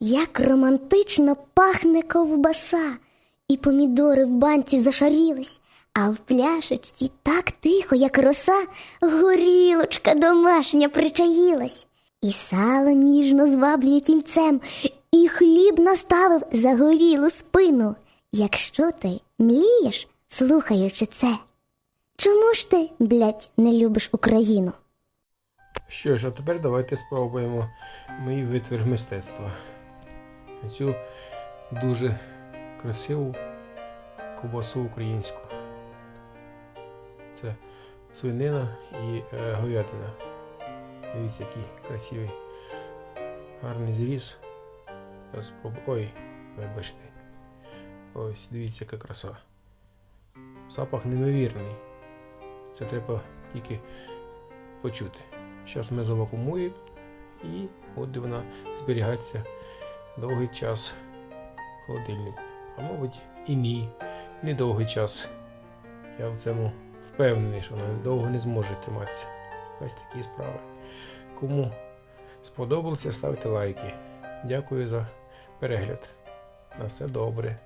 Як романтично пахне ковбаса, і помідори в банці зашарілись, а в пляшечці так тихо, як роса, горілочка домашня причаїлась, і сало ніжно зваблює кільцем, і хліб наставив за горілу спину. Якщо ти млієш, слухаючи це, чому ж ти, блядь, не любиш Україну? Що ж, а тепер давайте спробуємо мій витвір мистецтва. Цю дуже красиву ковбасу українську. Це свинина і е, говядина. Дивіться, який красивий гарний зріз. Зараз. Ой, вибачте. Ось, дивіться, яка краса. Запах неймовірний. Це треба тільки почути. Зараз ми завакумуємо і буде вона зберігатися довгий час в холодильнику. А мабуть і ні, не довгий час. Я в цьому впевнений, що вона довго не зможе триматися. Ось такі справи. Кому сподобалося, ставте лайки. Дякую за перегляд. На все добре.